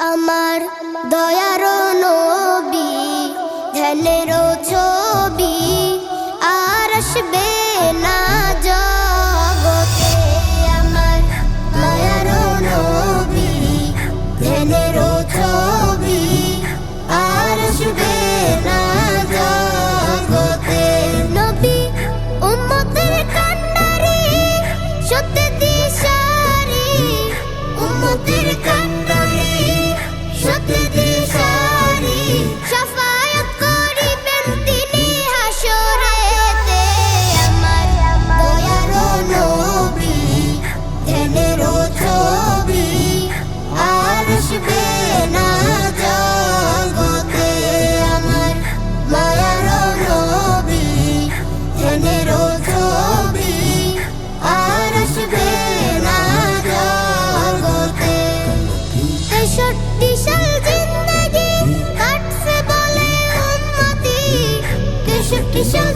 আমার দয়ার নবী, ধ্যানের ছবি আর আসবে না জগতে। আমার দয়ার নবী, ধ্যানের ছবি আর আসবে না জগতে। নবী, উম্মতের কান্নারে সত্যি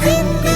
Cuckoo.